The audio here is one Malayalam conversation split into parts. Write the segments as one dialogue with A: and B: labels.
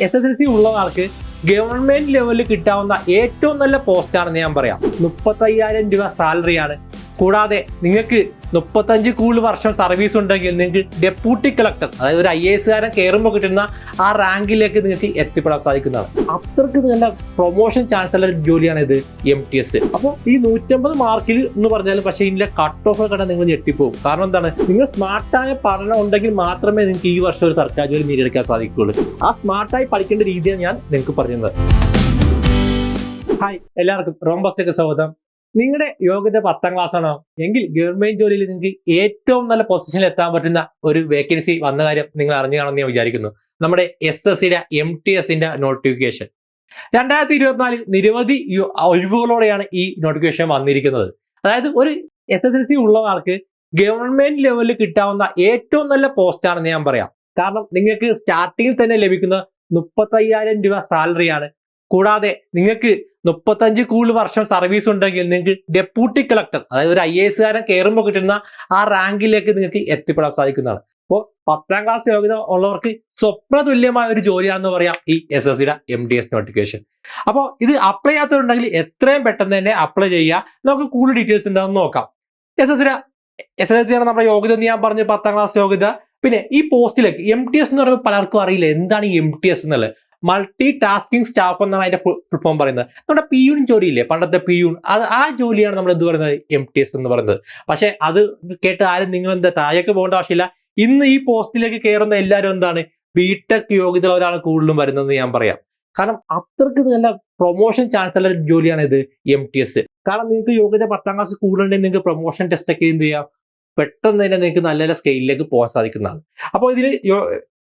A: എസ് എസ് എൽ സി ഉള്ളവർക്ക് ഗവൺമെന്റ് ലെവലിൽ കിട്ടാവുന്ന ഏറ്റവും നല്ല പോസ്റ്റാണെന്ന് ഞാൻ പറയാം. മുപ്പത്തയ്യായിരം രൂപ സാലറിയാണ് കൂടാതെ നിങ്ങൾക്ക് മുപ്പത്തഞ്ച് കൂടുതൽ വർഷം സർവീസ് ഉണ്ടെങ്കിൽ നിങ്ങൾക്ക് ഡെപ്യൂട്ടി കളക്ടർ അതായത് ഒരു ഐ എസ് കാരൻ കയറുമ്പോൾ കിട്ടുന്ന ആ റാങ്കിലേക്ക് നിങ്ങൾക്ക് എത്തിപ്പെടാൻ സാധിക്കുന്നതാണ്. അത്രയ്ക്ക് നല്ല പ്രൊമോഷൻ ചാൻസ് ഉള്ള ഒരു ജോലിയാണ് ഇത് എം ടി എസ് അപ്പോൾ ഈ നൂറ്റമ്പത് മാർക്കിൽ എന്ന് പറഞ്ഞാലും പക്ഷേ ഇതിന്റെ കട്ട് ഓഫ് കണ്ടാൽ നിങ്ങൾ ഞെട്ടിപ്പോകും കാരണം എന്താണ്? നിങ്ങൾ സ്മാർട്ടായ പഠനം ഉണ്ടെങ്കിൽ മാത്രമേ നിങ്ങൾക്ക് ഈ വർഷം ഒരു സർക്കാർ ജോലി നേടിയെടുക്കാൻ സാധിക്കുകയുള്ളൂ. ആ സ്മാർട്ടായി പഠിക്കേണ്ട രീതിയാണ് ഞാൻ നിങ്ങൾക്ക് പറഞ്ഞത് ഹായ് എല്ലാവർക്കും റോംബസിലേക്ക് സ്വാഗതം. നിങ്ങളുടെ യോഗ്യത പത്താം ക്ലാസ് ആണോ? എങ്കിൽ ഗവൺമെന്റ് ജോലിയിൽ നിങ്ങൾക്ക് ഏറ്റവും നല്ല പൊസിഷനിൽ എത്താൻ പറ്റുന്ന ഒരു വേക്കൻസി വന്ന കാര്യം നിങ്ങൾ അറിഞ്ഞു കാണുമെന്ന് ഞാൻ വിചാരിക്കുന്നു. നമ്മുടെ എസ് എസ് സിയുടെ എം ടി എസിന്റെ നോട്ടിഫിക്കേഷൻ രണ്ടായിരത്തി ഇരുപത്തിനാലിൽ നിരവധി ഒഴിവുകളോടെയാണ് ഈ നോട്ടിഫിക്കേഷൻ വന്നിരിക്കുന്നത്. അതായത് ഒരു എസ് എസ് എൽ സി ഉള്ള ആൾക്ക് ഗവൺമെന്റ് ലെവലിൽ കിട്ടാവുന്ന ഏറ്റവും നല്ല പോസ്റ്റാണെന്ന് ഞാൻ പറയാം. കാരണം നിങ്ങൾക്ക് സ്റ്റാർട്ടിങ്ങിൽ തന്നെ ലഭിക്കുന്ന മുപ്പത്തയ്യായിരം രൂപ സാലറിയാണ് കൂടാതെ നിങ്ങൾക്ക് മുപ്പത്തഞ്ച് കൂടുതൽ വർഷം സർവീസ് ഉണ്ടെങ്കിൽ നിങ്ങൾക്ക് ഡെപ്യൂട്ടി കളക്ടർ അതായത് ഒരു ഐ എ എസുകാരൻ കയറുമ്പോൾ കിട്ടുന്ന ആ റാങ്കിലേക്ക് നിങ്ങൾക്ക് എത്തിപ്പെടാൻ സാധിക്കുന്നതാണ്. അപ്പോൾ പത്താം ക്ലാസ് യോഗ്യത ഉള്ളവർക്ക് സ്വപ്ന തുല്യമായ ഒരു ജോലിയാണെന്ന് പറയാം ഈ എസ് എസ് സിയുടെ എം ഡി എസ് നോട്ടിഫിക്കേഷൻ അപ്പോൾ ഇത് അപ്ലൈ ചെയ്യാത്തവരുണ്ടെങ്കിൽ എത്രയും പെട്ടെന്ന് തന്നെ അപ്ലൈ ചെയ്യുക. നമുക്ക് കൂടുതൽ ഡീറ്റെയിൽസ് എന്താണെന്ന് നോക്കാം. എസ് എസ് സിയുടെ എസ് എസ് എസ് സിയാണ് നമ്മുടെ യോഗ്യത എന്ന് ഞാൻ പറഞ്ഞു പത്താം ക്ലാസ് യോഗ്യത. പിന്നെ ഈ പോസ്റ്റിലേക്ക് എം ടി എസ് എന്ന് പറയുമ്പോൾ പലർക്കും അറിയില്ല. എന്താണ് ഈ എം ടി എസ് എന്നുള്ളത്? മൾട്ടി ടാസ്കിംഗ് സ്റ്റാഫ് എന്നാണ് അതിന്റെ ഫോം പറയുന്നത്. നമ്മുടെ പിയൂൺ ജോലിയില്ലേ? പണ്ടത്തെ പിയൂൺ അത് ആ ജോലിയാണ് നമ്മൾ എന്ത് പറയുന്നത്? എം ടി എസ് എന്ന് പറയുന്നത്. പക്ഷെ അത് കേട്ട് ആരും നിങ്ങൾ എന്താ താഴേക്ക് പോകേണ്ട ആവശ്യമില്ല. ഇന്ന് ഈ പോസ്റ്റിലേക്ക് കയറുന്ന എല്ലാവരും എന്താണ്? ബിടെക് യോഗ്യത ഒരാൾ കൂടുതലും വരുന്നതെന്ന് ഞാൻ പറയാം. കാരണം അത്രയ്ക്ക് നല്ല പ്രൊമോഷൻ ചാൻസ് ഉള്ള ജോലിയാണ് ഇത് എം ടി എസ് കാരണം നിങ്ങൾക്ക് യോഗ്യത പത്താം ക്ലാസ് കൂടുതലുണ്ടെങ്കിൽ നിങ്ങൾക്ക് പ്രൊമോഷൻ ടെസ്റ്റ് ഒക്കെ എന്ത് ചെയ്യാം? പെട്ടെന്ന് തന്നെ നിങ്ങൾക്ക് നല്ല നല്ല സ്കെയിലിലേക്ക് പോകാൻ സാധിക്കുന്നതാണ്. അപ്പോൾ ഇതിൽ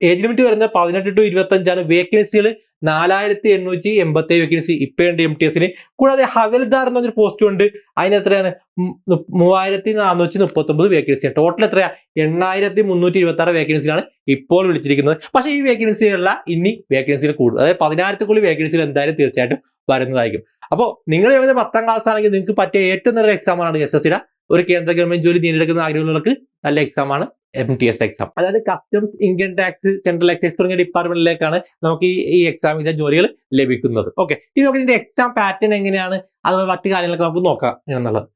A: ഏജ് ലിമിറ്റ് വരുന്നത് പതിനെട്ട് ടു ഇരുപത്തഞ്ചാണ്. വേക്കൻസികൾ നാലായിരത്തി എണ്ണൂറ്റി എൺപത്തി ഏഴ് വേക്കൻസി ഇപ്പോഴുണ്ട് എം ടി എസിന് കൂടാതെ ഹവൽദാർ എന്നൊരു പോസ്റ്റും ഉണ്ട്. അതിന് എത്രയാണ്? മൂവായിരത്തി നാനൂറ്റി മുപ്പത്തി ഒമ്പത് വേക്കൻസി ടോട്ടൽ എത്രയാ? എണ്ണായിരത്തി മുന്നൂറ്റി ഇരുപത്തി ആറ് വേക്കൻസിയാണ് ഇപ്പോൾ വിളിച്ചിരിക്കുന്നത്. പക്ഷേ ഈ വേക്കൻസികളല്ല ഇനി വേക്കൻസികൾ കൂടും. അതായത് പതിനായിരത്തിക്കുള്ളിൽ വേക്കൻസികൾ എന്തായാലും തീർച്ചയായിട്ടും വരുന്നതായിരിക്കും. അപ്പോൾ നിങ്ങൾ ഏകദേശം പത്താം ക്ലാസ് ആണെങ്കിൽ നിങ്ങൾക്ക് പറ്റിയ ഏറ്റവും നല്ല എക്സാമാണ് എസ് എസ് സിയുടെ ഒരു കേന്ദ്ര ഗവൺമെന്റ് ജോലി നേടിയെടുക്കുന്ന ആഗ്രഹമുള്ളവർക്ക് നല്ല എക്സാം ആണ്. എം ടി എസ് എക്സാം അതായത് customs income tax central excise തുടങ്ങിയ ഡിപ്പാർട്ട്മെന്റിലേക്കാണ് നമുക്ക് ഈ ഈ ഇതിന്റെ ജോലികൾ ലഭിക്കുന്നത്. ഓക്കെ ഇത് നമുക്ക് ഇതിന്റെ എക്സാം പാറ്റേൺ എങ്ങനെയാണ്? അതുപോലെ മറ്റു കാര്യങ്ങളൊക്കെ നമുക്ക് നോക്കാം എന്നുള്ളത്.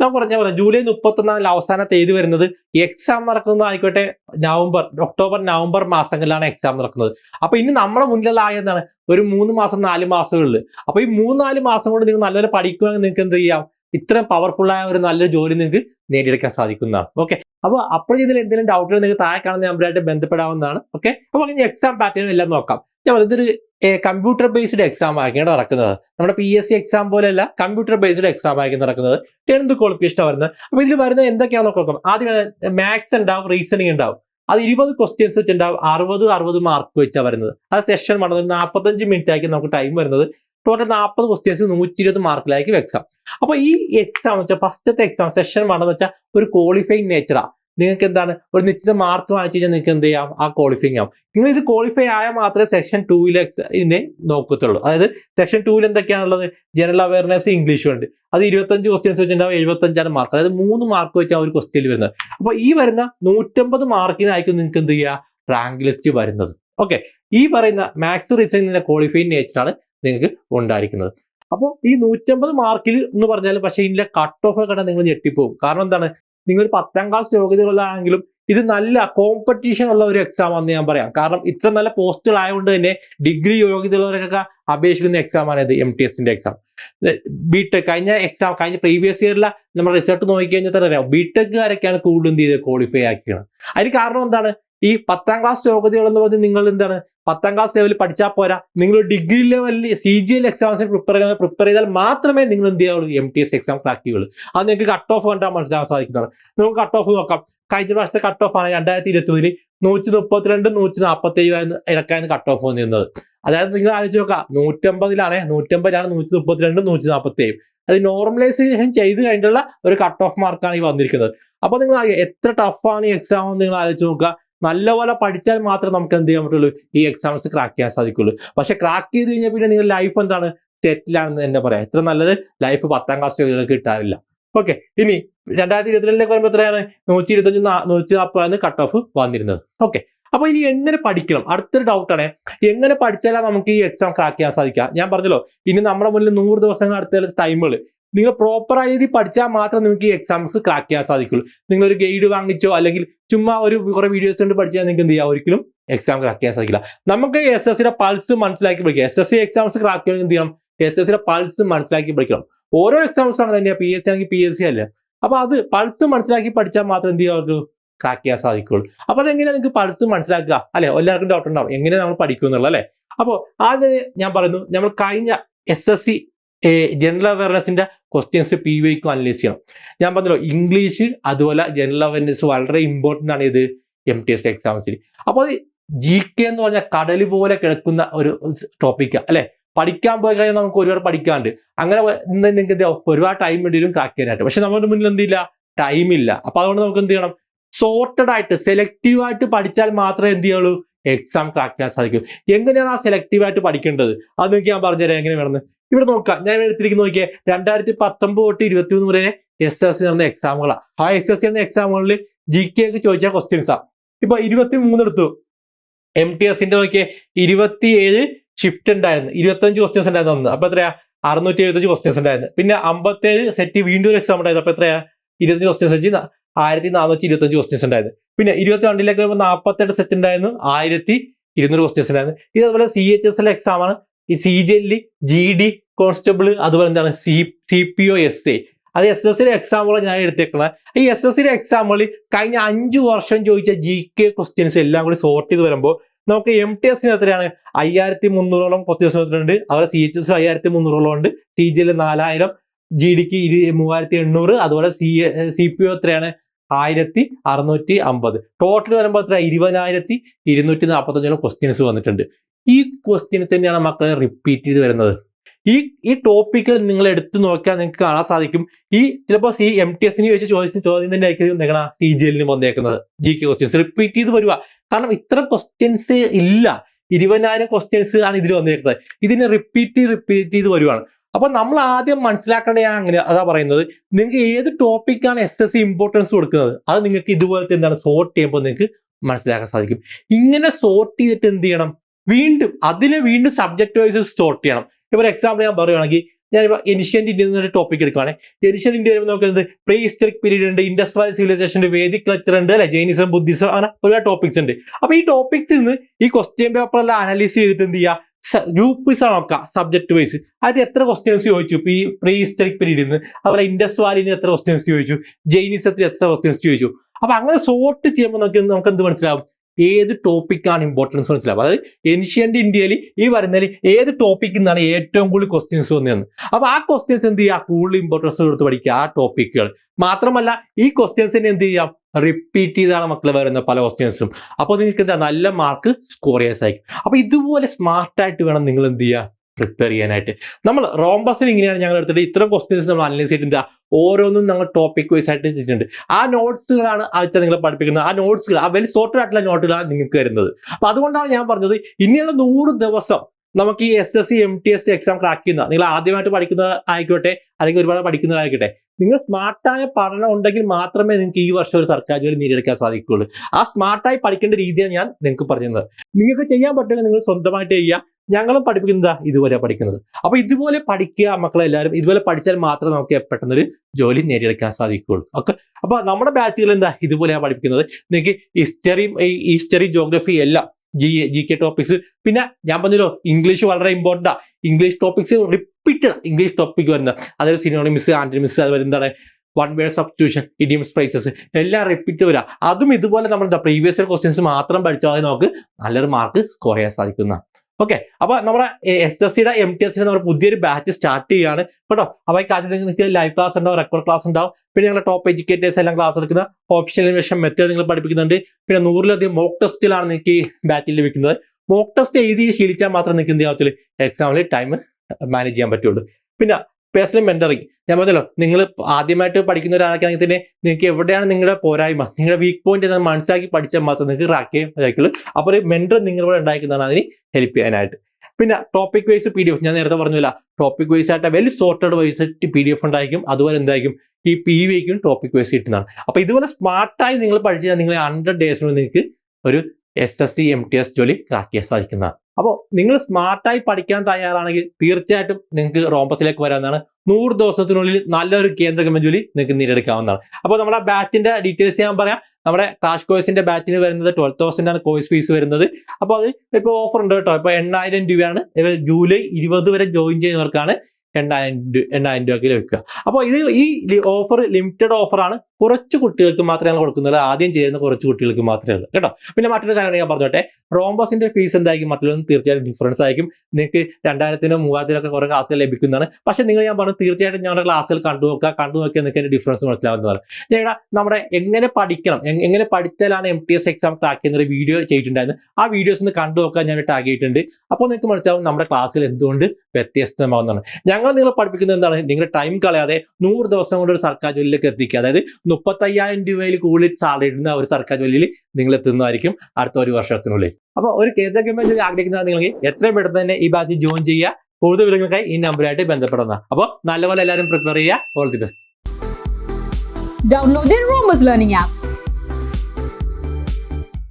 A: നമുക്ക് പറഞ്ഞ പോലെ ജൂലൈ മുപ്പത്തൊന്നാം അവസാന തീയതി വരുന്നത് എക്സാം നടക്കുന്നത് ആയിക്കോട്ടെ നവംബർ ഒക്ടോബർ നവംബർ മാസങ്ങളിലാണ് എക്സാം നടക്കുന്നത്. അപ്പൊ ഇനി നമ്മുടെ മുന്നിലുള്ള ആയ എന്താണ്? ഒരു മൂന്ന് മാസം നാല് മാസങ്ങളിൽ അപ്പൊ ഈ മൂന്ന് നാല് മാസം കൊണ്ട് നിങ്ങൾ നല്ലപോലെ പഠിക്കുകയാണെങ്കിൽ നിങ്ങൾക്ക് എന്ത് ചെയ്യാം? ഇത്രയും പവർഫുൾ ആയ ഒരു നല്ലൊരു ജോലി നിങ്ങൾക്ക് നേടിയെടുക്കാൻ സാധിക്കുന്നതാണ്. ഓക്കെ അപ്പോൾ അപ്പോൾ ഇതിൽ എന്തെങ്കിലും ഡൗട്ട് നിങ്ങൾക്ക് താഴെ കാണുന്ന നമ്പറായിട്ട് ബന്ധപ്പെടാവുന്നതാണ്. ഓക്കെ അപ്പോൾ ഇനി എക്സാം പാറ്റേൺ എല്ലാം നോക്കാം. ഞാൻ ഇതൊരു കമ്പ്യൂട്ടർ ബേസ്ഡ് എക്സാം ആക്കിയാണ് നടക്കുന്നത്. നമ്മുടെ പി എസ് സി എക്സാം പോലെയല്ല കമ്പ്യൂട്ടർ ബേസ്ഡ് എക്സാം ആക്കി നടക്കുന്നത്. ടെൻത്ത് ക്വാളിഫിക്കേഷൻ വരുന്നത് അപ്പോൾ ഇതിൽ വരുന്നത് എന്തൊക്കെയാണെന്ന് നോക്കാം. ആദ്യം മാത്സ് ഉണ്ടാവും റീസണിങ് ഉണ്ടാവും. അത് ഇരുപത് ക്വസ്റ്റ്യൻസ് വെച്ചുണ്ടാവും അറുപത് അറുപത് മാർക്ക് വെച്ചാണ് വരുന്നത്. ആ സെഷൻ വരുന്നത് നാൽപ്പത്തഞ്ച് മിനിറ്റ് ആയിരിക്കും നമുക്ക് ടൈം വരുന്നത്. ടോട്ടൽ നാൽപ്പത് ക്വസ്റ്റ്യൻസ് നൂറ്റി ഇരുപത് മാർക്കിലായിരിക്കും എക്സാം അപ്പോൾ ഈ എക്സാം വെച്ചാൽ ഫസ്റ്റത്തെ എക്സാം സെഷൻ വേണമെന്ന് വെച്ചാൽ ഒരു ക്വാളിഫൈങ് നേച്ചറാ നിങ്ങൾക്ക് എന്താണ്? ഒരു നിശ്ചിത മാർക്ക് വാങ്ങിച്ചു കഴിഞ്ഞാൽ നിങ്ങൾക്ക് എന്ത് ചെയ്യാം? ആ ക്വാളിഫൈങ് ആവും. നിങ്ങൾ ഇത് ക്വാളിഫൈ ആയാൽ മാത്രമേ സെക്ഷൻ ടൂവിലെ ഇതിനെ നോക്കത്തുള്ളൂ. അതായത് സെക്ഷൻ ടൂവിൽ എന്തൊക്കെയാണുള്ളത്? ജനറൽ അവയർനെസ് ഇംഗ്ലീഷും ഉണ്ട് അത് ഇരുപത്തഞ്ച് ക്വസ്റ്റ്യൻസ് വെച്ചിട്ടുണ്ടാവും എഴുപത്തഞ്ചാണ് മാർക്ക് അതായത് മൂന്ന് മാർക്ക് വെച്ചാൽ ഒരു ക്വസ്റ്റ്യനിൽ വരുന്നത്. അപ്പോൾ ഈ വരുന്ന നൂറ്റമ്പത് മാർക്കിനായിരിക്കും നിങ്ങൾക്ക് എന്ത് ചെയ്യുക? റാങ്ക് ലിസ്റ്റ് വരുന്നത്. ഓക്കെ ഈ പറയുന്ന മാത്സ് റീസണിങ്ങിന്റെ ക്വാളിഫൈ നേച്ചറാണ് നിങ്ങൾക്ക് ഉണ്ടായിരിക്കുന്നത്. അപ്പോൾ ഈ നൂറ്റമ്പത് മാർക്കിൽ എന്ന് പറഞ്ഞാൽ പക്ഷേ ഇതിന്റെ കട്ട് ഓഫ് കണ്ടാൽ നിങ്ങൾ ഞെട്ടിപ്പോകും കാരണം എന്താണ്? നിങ്ങൾ പത്താം ക്ലാസ് യോഗ്യതകളാണെങ്കിലും ഇത് നല്ല കോമ്പറ്റീഷൻ ഉള്ള ഒരു എക്സാം ആണെന്ന് ഞാൻ പറയാം. കാരണം ഇത്ര നല്ല പോസ്റ്റുകൾ ആയതുകൊണ്ട് തന്നെ ഡിഗ്രി യോഗ്യതയുള്ളവരൊക്കെ അപേക്ഷിക്കുന്ന എക്സാമാണ് ഇത് എം ടി എസിന്റെ എക്സാം ബിടെക് കഴിഞ്ഞ എക്സാം കഴിഞ്ഞ പ്രീവിയസ് ഇയറിലെ നമ്മൾ റിസൾട്ട് നോക്കിക്കഴിഞ്ഞാൽ തന്നെ അറിയാം. ബിടെക്കുകാരൊക്കെയാണ് കൂടുതലും എന്ത് ചെയ്ത് ക്വാളിഫൈ ആക്കിയത് അതിന് കാരണം എന്താണ്? ഈ പത്താം ക്ലാസ് യോഗ്യതകൾ എന്ന് പറഞ്ഞാൽ നിങ്ങൾ എന്താണ് പത്താം ക്ലാസ് ലെവലിൽ പഠിച്ചാൽ പോരാ നിങ്ങൾ ഡിഗ്രി ലെവലിൽ സി ജി എൽ എക്സാംസിന് പ്രിപ്പയർ ചെയ്യുന്ന പ്രിപ്പയർ ചെയ്താൽ മാത്രമേ നിങ്ങൾ എന്ത് ചെയ്യാവുള്ളൂ? M T S exam crack ചെയ്യുള്ളൂ. അത് നിങ്ങൾക്ക് കട്ട് ഓഫ് കണ്ടാൽ മനസ്സിലാക്കാൻ സാധിക്കുന്നതാണ്. നമുക്ക് കട്ട് ഓഫ് നോക്കാം. കഴിഞ്ഞ പ്രാവശ്യത്തെ കട്ട് ഓഫ് ആണ് രണ്ടായിരത്തി ഇരുപത്തി നൂറ്റി മുപ്പത്തിരണ്ട് നൂറ്റി നാൽപ്പത്തി ഏഴ് ഇടക്കാണ് കട്ട് ഓഫ് വന്നിരുന്നത്. അതായത് നിങ്ങൾ ആലോചിച്ച് നോക്കാം. നൂറ്റമ്പതിലാണ് നൂറ്റമ്പതിലാണ് നൂറ്റി മുപ്പത്തിരണ്ട് നൂറ്റി നാൽപ്പത്തി ഏഴ് അത് നോർമലൈസേഷൻ ചെയ്ത് കഴിഞ്ഞിട്ടുള്ള ഒരു കട്ട് ഓഫ് മാർക്കാണ് ഈ വന്നിരിക്കുന്നത്. അപ്പൊ നിങ്ങൾ എത്ര ടഫാണ് ഈ എക്സാം നിങ്ങൾ ആലോചിച്ച് നോക്കുക നല്ലപോലെ പഠിച്ചാൽ മാത്രമേ നമുക്ക് എന്ത് ചെയ്യാൻ പറ്റുള്ളൂ? ഈ എക്സാംസ് ക്രാക്ക് ചെയ്യാൻ സാധിക്കുള്ളൂ. പക്ഷെ ക്രാക്ക് ചെയ്ത് കഴിഞ്ഞാൽ പിന്നെ നിങ്ങൾ ലൈഫ് എന്താണ്? തെറ്റിലാണെന്ന് തന്നെ പറയാം. എത്ര നല്ലത്? ലൈഫ് പത്താം ക്ലാസ് കിട്ടാറില്ല. ഓക്കെ ഇനി രണ്ടായിരത്തി ഇരുപത്തിരണ്ടിലേക്ക് വരുമ്പോൾ എത്രയാണ്? നൂറ്റി ഇരുപത്തഞ്ച് നൂറ്റി നാൽപ്പതാണ് കട്ട് ഓഫ് വന്നിരുന്നത്. ഓക്കെ അപ്പൊ ഇനി എങ്ങനെ പഠിക്കണം? അടുത്തൊരു ഡൗട്ടാണ് എങ്ങനെ പഠിച്ചാലാണ് നമുക്ക് ഈ എക്സാം ക്രാക്ക് ചെയ്യാൻ സാധിക്കുക? ഞാൻ പറഞ്ഞല്ലോ ഇനി നമ്മുടെ മുന്നിൽ നൂറ് ദിവസങ്ങൾ അടുത്ത ടൈമുകൾ നിങ്ങൾ പ്രോപ്പർ ആയ രീതിയിൽ പഠിച്ചാൽ മാത്രം നിങ്ങൾക്ക് ഈ എക്സാംസ് ക്രാക്ക് ചെയ്യാൻ സാധിക്കുള്ളൂ. നിങ്ങൾ ഒരു ഗൈഡ് വാങ്ങിച്ചോ അല്ലെങ്കിൽ ചുമ്മാ ഒരു കുറെ വീഡിയോസ് കൊണ്ട് പഠിച്ചാൽ നിങ്ങൾക്ക് എന്ത് ചെയ്യാം? ഒരിക്കലും എക്സാം ക്രാക്ക് ചെയ്യാൻ സാധിക്കില്ല. നമുക്ക് എസ് എസ് സിയുടെ പൾസ് മനസ്സിലാക്കി പഠിക്കുക S S C exams crack ചെയ്യാൻ എന്ത് ചെയ്യണം? എസ് എസ് സിയുടെ പൾസ് മനസ്സിലാക്കി പഠിക്കണം. ഓരോ എക്സാംസ് ആണ് തന്നെയാണ് പി എസ് സി ആണെങ്കിൽ പി എസ് സി അല്ല? അപ്പൊ അത് പൾസ് മനസ്സിലാക്കി പഠിച്ചാൽ മാത്രം എന്ത് ചെയ്യാം? അവർക്ക് ക്രാക്ക് ചെയ്യാൻ സാധിക്കുള്ളൂ. അപ്പൊ അതെങ്ങനെയാണ് നിങ്ങൾക്ക് പൾസ് മനസ്സിലാക്കുക? അല്ലെ? എല്ലാവർക്കും ഡൗട്ട് ഉണ്ടാവും. എങ്ങനെയാണ് നമ്മൾ പഠിക്കും എന്നുള്ളത് അല്ലെ? അപ്പോൾ ആദ്യം ഞാൻ പറയുന്നു നമ്മൾ കഴിഞ്ഞ എസ് എസ് സി ജനറൽ അവയർനെസിന്റെ ക്വസ്റ്റ്യൻസ് പി വൈക്കും അനലൈസ് ചെയ്യണം. ഞാൻ പറഞ്ഞല്ലോ ഇംഗ്ലീഷ് അതുപോലെ ജനറൽ അവയർനെസ് വളരെ ഇമ്പോർട്ടന്റ് ആണ് ഇത് എം ടി എസ് എക്സാംസിൽ അപ്പോൾ ജി കെ എന്ന് പറഞ്ഞാൽ കടൽ പോലെ കിടക്കുന്ന ഒരു ടോപ്പിക്കാണ് അല്ലെ? പഠിക്കാൻ പോയി കഴിഞ്ഞാൽ നമുക്ക് ഒരുപാട് പഠിക്കാണ്ട് അങ്ങനെ നിങ്ങൾക്ക് എന്ത് ഒരുപാട് ടൈം വേണ്ടിയും ക്രാക്ക് ചെയ്യാനായിട്ട്. പക്ഷെ നമ്മുടെ മുന്നിൽ എന്തില്ല ടൈം ഇല്ല. അപ്പൊ അതുകൊണ്ട് നമുക്ക് എന്ത് ചെയ്യണം? സോർട്ടഡ് ആയിട്ട് സെലക്റ്റീവ് ആയിട്ട് പഠിച്ചാൽ മാത്രമേ എന്ത് ചെയ്യുള്ളൂ? എക്സാം ക്രാക്ക് ചെയ്യാൻ സാധിക്കും. എങ്ങനെയാണ് ആ സെലക്റ്റീവ് ആയിട്ട് പഠിക്കേണ്ടത്? അത് നിങ്ങൾക്ക് ഞാൻ പറഞ്ഞുതരാം. എങ്ങനെ വേണമെന്ന്? ഇവിടെ നോക്കാം. ഞാൻ എടുത്തിരിക്കുന്ന നോക്കിയേ. രണ്ടായിരത്തി പത്തൊമ്പത് തൊട്ട് ഇരുപത്തി മൂന്ന് വരെ എസ് എസ് സി നടന്ന എക്സാമുകളാണ് ആ എസ് എസ് സി നടന്ന എക്സാമുകളിൽ ജി കെ ഒക്കെ ചോദിച്ച ക്വസ്റ്റ്യൻസാ ഇപ്പൊ ഇരുപത്തി മൂന്ന് എടുത്തു എം ടി എസിന്റെ നോക്കിയേ. ഇരുപത്തിയേഴ് ഷിഫ്റ്റ് ഉണ്ടായിരുന്നു. ഇരുപത്തഞ്ച് ക്വസ്റ്റ്യൻസ് ഉണ്ടായിരുന്നു അന്ന്. അപ്പൊ എത്രയാ? അറുന്നൂറ്റി എഴുപത്തഞ്ച് ക്വസ്റ്റ്യൻസ് ഉണ്ടായിരുന്നു. പിന്നെ അമ്പത്തേഴ് സെറ്റ് വീണ്ടും ഒരു എക്സാം ഉണ്ടായിരുന്നു. അപ്പൊ എത്രയാ? ഇരുപത്തഞ്ച് ക്വസ്റ്റ്യൻസ് വെച്ച് ആയിരത്തി നാനൂറ്റി ഇരുപത്തഞ്ച് ക്വസ്റ്റ്യൻസ് ഉണ്ടായിരുന്നു. പിന്നെ ഇരുപത്തി രണ്ടിലേക്ക് വരുമ്പോൾ നാൽപ്പത്തെട്ട് സെറ്റ് ഉണ്ടായിരുന്നു. ആയിരത്തി ഇരുന്നൂറ് ക്വസ്റ്റ്യൻസ് ഉണ്ടായിരുന്നു ഇതേപോലെ C H S L exam ആണ്. ഈ C G L G D constable അതുപോലെ എന്താണ് C C P O S A അത് എസ് എസ് സിയുടെ എക്സാമുകൾ ഞാൻ എടുത്തേക്കുന്നത് ഈ എസ് എസ് സിയുടെ എക്സാമ്പിൾ കഴിഞ്ഞ അഞ്ചു വർഷം ചോദിച്ച ജി കെ ക്വസ്റ്റ്യൻസ് എല്ലാം കൂടി സോർട്ട് ചെയ്ത് വരുമ്പോൾ നമുക്ക് എം ടി എസിന് എത്രയാണ്? അയ്യായിരത്തി മുന്നൂറോളം ക്വസ്റ്റ്യൻസ് വന്നിട്ടുണ്ട്. അതുപോലെ സി എച്ച് എസ് അയ്യായിരത്തി മുന്നൂറോളം ഉണ്ട്. സി ജി എൽ നാലായിരം ജി ഡിക്ക് ഇരു മൂവായിരത്തി എണ്ണൂറ് അതുപോലെ സി സി പി ഒ എത്രയാണ്? ആയിരത്തി അറുന്നൂറ്റി അമ്പത് ടോട്ടൽ വരുമ്പോൾ എത്ര ഇരുപതിനായിരത്തി ഇരുന്നൂറ്റി നാൽപ്പത്തഞ്ചോളം ക്വസ്റ്റ്യൻസ് വന്നിട്ടുണ്ട്. ഈ ക്വസ്റ്റ്യൻസ് തന്നെയാണ് മക്കളെ റിപ്പീറ്റ് ചെയ്ത് വരുന്നത്. ഈ ഈ ടോപ്പിക്കിൽ നിങ്ങൾ എടുത്തു നോക്കിയാൽ നിങ്ങൾക്ക് കാണാൻ സാധിക്കും. ഈ ചിലപ്പോൾ സി എം ടി എസിന് ചോദിച്ച ചോദിച്ച ചോദ്യം തന്നെ ആയിരിക്കും നിങ്ങളാ സി ജി എല്ലിന് വന്നേക്കുന്നത്. ജി കെ ക്വസ്റ്റ്യൻസ് റിപ്പീറ്റ് ചെയ്ത് വരിക. കാരണം ഇത്ര ക്വസ്റ്റ്യൻസ് ഇല്ല. ഇരുപതിനായിരം ക്വസ്റ്റ്യൻസ് ആണ് ഇതിൽ വന്നിരിക്കുന്നത് ഇതിനെ റിപ്പീറ്റ് റിപ്പീറ്റ് ചെയ്ത് വരുവാണ്. അപ്പൊ നമ്മൾ ആദ്യം മനസ്സിലാക്കേണ്ട ഞാൻ അങ്ങനെ അതാ പറയുന്നത്. നിങ്ങൾക്ക് ഏത് ടോപ്പിക്കാണ് എസ് എസ് സി ഇമ്പോർട്ടൻസ് കൊടുക്കുന്നത്? അത് നിങ്ങൾക്ക് ഇതുപോലത്തെ എന്താണ് സോർട്ട് ചെയ്യുമ്പോൾ നിങ്ങൾക്ക് മനസ്സിലാക്കാൻ സാധിക്കും. ഇങ്ങനെ സോർട്ട് ചെയ്തിട്ട് എന്ത് ചെയ്യണം? വീണ്ടും അതിനെ വീണ്ടും സബ്ജക്ട് വൈസ് സോർട്ട് ചെയ്യണം. ഇപ്പൊ ഒരു എക്സാമ്പിൾ ഞാൻ പറയുകയാണെങ്കിൽ ഞാനിപ്പോൾ ഏഷ്യന്റ് ഇന്ത്യ എന്നൊരു ടോപ്പിക് എടുക്കുകയാണെങ്കിൽ ഏഷ്യൻ ഇന്ത്യ വരുമ്പോൾ നോക്കുന്നത് പ്രീ ഹിസ്റ്ററിക് പീരീഡ് ഉണ്ട് ഇൻഡസ്ട്രിയൽ സിവിലൈസേഷൻ ഉണ്ട് വേദിക് ഉണ്ട് അല്ലെ? ജൈനിസം ബുദ്ധിസം അങ്ങനെ ഒരുപാട് ടോപ്പിക്സ് ഉണ്ട്. അപ്പോൾ ഈ ടോപ്പിക്സ് നിന്ന് ഈ ക്വസ്റ്റ്യൻ പേപ്പറെല്ലാം അനലൈസ് ചെയ്തിട്ട് എന്ത് ചെയ്യുക ഗ്രൂപ്പ്സ് ആണ് നോക്കുക സബ്ജക്ട് വൈസ് അതിൽ എത്ര ക്വസ്റ്റ്യൻസ് ചോദിച്ചു? ഇപ്പൊ ഈ പ്രീ ഹിസ്റ്ററിക് പീരീഡിൽ നിന്ന് അതുപോലെ ഇൻഡസ് വാലിന് എത്ര ക്വസ്റ്റ്യൻസ് ചോദിച്ചു? ജൈനിസത്തിൽ എത്ര ക്വസ്റ്റ്യൻസ് ചോദിച്ചു? അപ്പൊ അങ്ങനെ സോർട്ട് ചെയ്യുമ്പോൾ നമുക്ക് നമുക്ക് എന്ത് മനസ്സിലാവും? ഏത് ടോപ്പിക്കാണ് ഇമ്പോർട്ടൻസ് മനസ്സിലാവും അതായത് ഏൻഷ്യന്റ് ഇന്ത്യയിൽ ഈ വരുന്നതിൽ ഏത് ടോപ്പിക്കിൽ നിന്നാണ് ഏറ്റവും കൂടുതൽ ക്വസ്റ്റ്യൻസ് വന്നതെന്ന്? അപ്പോൾ ആ ക്വസ്റ്റ്യൻസ് എന്ത് ചെയ്യുക? കൂടുതൽ ഇമ്പോർട്ടൻസ് കൊടുത്ത് പഠിക്കുക ആ ടോപ്പിക്കുകൾ മാത്രമല്ല ഈ ക്വസ്റ്റ്യൻസിനെ എന്ത് ചെയ്യാം? റിപ്പീറ്റ് ചെയ്താണ് മക്കൾ വരുന്ന പല ക്വസ്റ്റ്യൻസും അപ്പോൾ നിങ്ങൾക്ക് എന്താ? നല്ല മാർക്ക് സ്കോർ ചെയ്യാൻ സാധിക്കും. അപ്പൊ ഇതുപോലെ സ്മാർട്ടായിട്ട് വേണം നിങ്ങൾ എന്ത് ചെയ്യുക? പ്രിപ്പയർ ചെയ്യാനായിട്ട്. നമ്മൾ റോംബസിൽ ഇങ്ങനെയാണ് ഞങ്ങൾ എടുത്തിട്ട് ഇത്ര ക്വസ്റ്റ്യൻസ് നമ്മൾ അനലൈസ് ചെയ്തിട്ടുണ്ട്. ഓരോന്നും ഞങ്ങൾ ടോപ്പിക് വൈസ് ആയിട്ട് ചെയ്തിട്ടുണ്ട്. ആ നോട്ട്സുകളാണ് ആഴ്ച നിങ്ങളെ പഠിപ്പിക്കുന്നത്. ആ നോട്ട്സുകൾ ആ വെൽ സോർട്ടഡ് ആയിട്ടുള്ള നോട്ടുകളാണ് നിങ്ങൾക്ക് വരുന്നത്. അപ്പൊ അതുകൊണ്ടാണ് ഞാൻ പറഞ്ഞത് ഇനിയുള്ള നൂറ് ദിവസം നമുക്ക് ഈ S S C M T S exam crack ചെയ്യുന്ന നിങ്ങൾ ആദ്യമായിട്ട് പഠിക്കുന്ന ആയിക്കോട്ടെ അല്ലെങ്കിൽ ഒരുപാട് പഠിക്കുന്നതായിക്കോട്ടെ നിങ്ങൾ സ്മാർട്ടായ പഠനം ഉണ്ടെങ്കിൽ മാത്രമേ നിങ്ങൾക്ക് ഈ വർഷം ഒരു സർക്കാർ ജോലി നേടിയെടുക്കാൻ സാധിക്കുകയുള്ളൂ. ആ സ്മാർട്ടായി പഠിക്കേണ്ട രീതിയാണ് ഞാൻ നിങ്ങൾക്ക് പറഞ്ഞത് നിങ്ങൾക്ക് ചെയ്യാൻ പറ്റുമെങ്കിൽ നിങ്ങൾ സ്വന്തമായിട്ട് ചെയ്യുക. ഞങ്ങളും പഠിപ്പിക്കുന്നതാ ഇതുപോലെ പഠിക്കുന്നത്. അപ്പൊ ഇതുപോലെ പഠിക്കുക മക്കളെ എല്ലാവരും ഇതുപോലെ പഠിച്ചാൽ മാത്രമേ നമുക്ക് പെട്ടെന്നൊരു ജോലി നേടിയെടുക്കാൻ സാധിക്കുകയുള്ളൂ. ഓക്കെ? അപ്പൊ നമ്മുടെ ബാച്ചുകൾ എന്താ? ഇതുപോലെയാണ് പഠിപ്പിക്കുന്നത്. നിങ്ങൾക്ക് ഹിസ്റ്ററി ഹിസ്റ്ററി ജോഗ്രഫി എല്ലാം ജി ജി കെ ടോപ്പിക്സ്. പിന്നെ ഞാൻ പറഞ്ഞല്ലോ ഇംഗ്ലീഷ് വളരെ ഇമ്പോർട്ടന്റ് ആണ് English topics repeated English topic വരുന്നത്. അതായത് സിനോണിമിസ് ആന്റണിമിസ് അതുപോലെ എന്താണ്? One word substitution idioms phrases എല്ലാം റിപ്പീറ്റ് വരാം അതും ഇതുപോലെ നമ്മൾ എന്താ പ്രീവിയസ് ക്വസ്റ്റ്യൻസ് മാത്രം പഠിച്ചാൽ നമുക്ക് നല്ലൊരു മാർക്ക് സ്കോർ ചെയ്യാൻ സാധിക്കുന്ന ഓക്കെ അപ്പൊ നമ്മുടെ എസ് എസ് സിയുടെ എം ടി എസ് നമ്മുടെ പുതിയൊരു ബാച്ച് സ്റ്റാർട്ട് ചെയ്യാണ്. കേട്ടോ? അപ്പൊ ഈ കാര്യം നിങ്ങൾക്ക് ലൈവ് ക്ലാസ് ഉണ്ടാവും റെക്കോർഡ് ക്ലാസ് ഉണ്ടാവും. പിന്നെ ഞങ്ങളുടെ ടോപ്പ് എഡ്യൂക്കേറ്റേഴ്സ് എല്ലാം ക്ലാസ് എടുക്കുന്ന ഓപ്ഷൻ ഇൻവെഷൻ മെത്തേഡ് നിങ്ങൾ പഠിപ്പിക്കുന്നുണ്ട്. പിന്നെ നൂറിലധികം മോക്ക് ടെസ്റ്റിലാണ് നിങ്ങൾക്ക് ഈ ബാച്ചിൽ ലഭിക്കുന്നത് മോക്ക് ടെസ്റ്റ് എഴുതി ശീലിച്ചാൽ മാത്രം നിങ്ങൾക്ക് എന്ത് ചെയ്യാൻ പറ്റുള്ളൂ എക്സാമിൽ ടൈം മാനേജ് ചെയ്യാൻ പറ്റുള്ളൂ. പിന്നെ പേഴ്സണൽ മെന്ററിങ് ഞാൻ പറഞ്ഞല്ലോ നിങ്ങൾ ആദ്യമായിട്ട് പഠിക്കുന്ന ഒരാളൊക്കെയാണെങ്കിൽ തന്നെ നിങ്ങൾക്ക് എവിടെയാണ് നിങ്ങളുടെ പോരായ്മ? നിങ്ങളുടെ വീക്ക് പോയിന്റ് എന്താണ് മനസ്സിലാക്കി പഠിച്ചാൽ മാത്രം നിങ്ങൾക്ക് റാക്ക് ചെയ്യാൻ അപ്പോൾ ഒരു മെന്റർ നിങ്ങളിവിടെ ഉണ്ടായിരിക്കുന്നതാണ് അതിന് ഹെൽപ്പ് ചെയ്യാനായിട്ട്. പിന്നെ topic wise P D F ഞാൻ നേരത്തെ പറഞ്ഞില്ല ടോപ്പിക് വൈസ് ആയിട്ട് well sorted wise P D F ഉണ്ടായിരിക്കും അതുപോലെ എന്തായിരിക്കും? ഈ പി വിക്കും ടോപ്പിക് വൈസ് കിട്ടുന്നതാണ്. അപ്പോൾ ഇതുപോലെ സ്മാർട്ടായി നിങ്ങൾ പഠിച്ചാൽ നിങ്ങൾ ഹൺഡ്രഡ് ഡേയ്സിനുള്ളിൽ നിങ്ങൾക്ക് ഒരു S S C M T S ജോലി ക്രാക്ക് ചെയ്യാൻ സാധിക്കുന്നതാണ്. അപ്പോൾ നിങ്ങൾ സ്മാർട്ടായി പഠിക്കാൻ തയ്യാറാണെങ്കിൽ തീർച്ചയായിട്ടും നിങ്ങൾക്ക് റോമ്പസിലേക്ക് വരാവുന്നതാണ്. നൂറ് ദിവസത്തിനുള്ളിൽ നല്ലൊരു കേന്ദ്ര ഗവൺമെന്റ് ജോലി നിങ്ങൾക്ക് നേടിയെടുക്കാവുന്നതാണ്. അപ്പോൾ നമ്മുടെ ബാച്ചിന്റെ ഡീറ്റെയിൽസ് ഞാൻ പറയാം. നമ്മുടെ ക്രാഷ് കോഴ്സിന്റെ ബാച്ചിന് വരുന്നത് ട്വൽവ് തൗസൻഡ് ആണ് കോഴ്സ് ഫീസ് വരുന്നത്. അപ്പോൾ അത് ഇപ്പോൾ ഓഫർ ഉണ്ട് കേട്ടോ. ഇപ്പോൾ എണ്ണായിരം രൂപയാണ്. ജൂലൈ ഇരുപത് വരെ ജോയിൻ ചെയ്യുന്നവർക്കാണ് എണ്ണായിരം രൂപ എണ്ണായിരം രൂപയ്ക്ക് ലഭിക്കുക. അപ്പോൾ ഇത് ഈ ഓഫർ ലിമിറ്റഡ് ഓഫറാണ് കുറച്ച് കുട്ടികൾക്ക് മാത്രമേ ഞങ്ങൾ കൊടുക്കുന്നത് ആദ്യം ചെയ്യുന്ന കുറച്ച് കുട്ടികൾക്ക് മാത്രമേ ഉള്ളൂ. കേട്ടോ? പിന്നെ മറ്റൊരു കാര്യം ഞാൻ പറഞ്ഞോട്ടെ. റോംബോസിന്റെ ഫീസ് എന്തായിരിക്കും? മറ്റുള്ളതും തീർച്ചയായിട്ടും ഡിഫറൻസ് ആയിരിക്കും. നിങ്ങൾക്ക് രണ്ടായിരത്തിനോ മൂവായിരത്തിനൊക്കെ കുറെ ക്ലാസ്സുകൾ ലഭിക്കുന്നതാണ്. പക്ഷേ നിങ്ങൾ ഞാൻ പറഞ്ഞു തീർച്ചയായിട്ടും ഞങ്ങളുടെ ക്ലാസ്സുകൾ കണ്ടു നോക്കുക. കണ്ടു നോക്കിയാൽ നിങ്ങൾക്ക് അതിന്റെ ഡിഫറൻസ് മനസ്സിലാവുന്നതാണ്. ഞങ്ങളുടെ നമ്മുടെ എങ്ങനെ പഠിക്കണം? എങ്ങനെ പഠിച്ചാലാണ് M T S exam track ചെയ്യുന്ന വീഡിയോ ചെയ്തിട്ടുണ്ടായിരുന്നു ആ വീഡിയോസ് ഒന്ന് കണ്ടു നോക്കാൻ ഞാൻ ടാഗ് ചെയ്തിട്ടുണ്ട്. അപ്പോൾ നിങ്ങൾക്ക് മനസ്സിലാവും നമ്മുടെ ക്ലാസ്സിൽ എന്തുകൊണ്ട് വ്യത്യസ്തമാവുന്നതാണ്. ഞങ്ങൾ നിങ്ങളെ പഠിപ്പിക്കുന്നത് എന്താണ്? നിങ്ങളുടെ ടൈം കളയാതെ നൂറ് ദിവസം കൊണ്ട് ഒരു സർക്കാർ ജോലിയിലേക്ക് എത്തിക്കുക. അതായത് മുപ്പത്തയ്യായിരം രൂപയിൽ കൂടുതൽ സാലറി ഇടുന്ന ഒരു സർക്കാർ ജോലിയിൽ നിങ്ങൾ എത്തുന്നതായിരിക്കും അടുത്ത ഒരു വർഷത്തിനുള്ളിൽ. അപ്പോൾ ഒരു കേന്ദ്ര ഗവൺമെന്റ് ജോലി നിങ്ങൾക്ക് എത്രയും പെട്ടെന്ന് തന്നെ ഈ ബാച്ച് ജോയിൻ ചെയ്യുക. കൂടുതൽ വിവരങ്ങൾക്കായി ഈ നമ്പറായിട്ട് ബന്ധപ്പെടുന്ന. അപ്പോൾ നല്ലപോലെ എല്ലാവരും പ്രിപ്പയർ ചെയ്യുക. All the best
B: download Romus learning app.